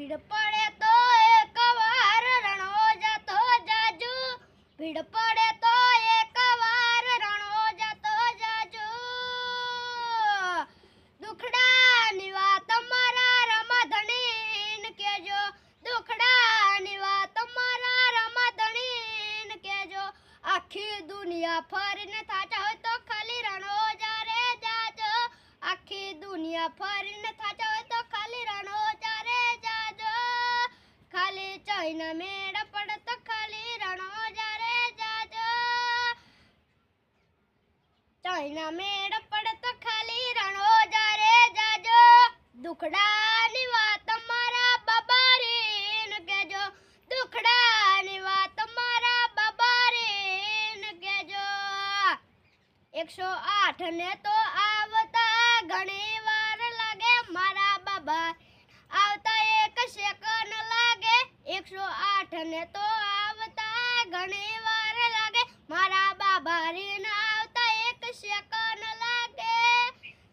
ભીડ પડે તો એક વાર રણો જતો જાજુ. ભીડ પડે તો એક વાર રણો જતો જાજુ. દુખડાની વાત મારા રમાધણીન કેજો દુખડાની વાત મારા રમાધણીન કેજો આખી દુનિયા ફરીને થાચા હોય તો ખાલી રણો જારે જાજો. આખી દુનિયા ફરીને થાચા ચૈના મેળ પડે તો ખાલી રણો જારે જાજો. ચૈના મેળ પડતો ખાલી રણો જારે જાજો. દુખડાની વાત મારા બાબારીન કેજો દુખડાની વાત મારા બાબારીન કેજો એકસો આઠ ને તો ને તો આવતા ઘણી વાર લાગે. મારા બાબા રીન આવતા એક સેકન્ડ લાગે.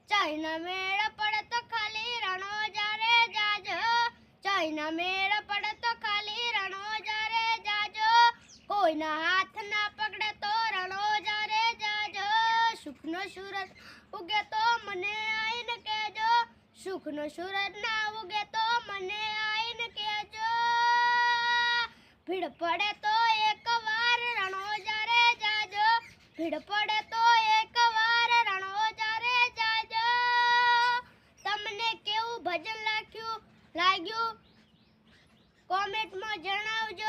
ચાઇના મેળ પડે તો ખાલી રણો જારે જાજો. ચાઇના મેળ પડે તો ખાલી રણો જારે જાજો. કોઈના હાથ ના પકડે તો રણો જારે જાજો. સુખનો સૂરજ ઉગે તો મને આઈને કહેજો. સુખનો સૂરજ ના ઉગે તો મને પડે તો એક વાર રણો જારે જાજો. ભીડ પડે તો એકવાર રણોજા રે જાજો. તમને કેવું ભજન લાગ્યું? લાગ્યું? કોમેન્ટમાં જણાવજો.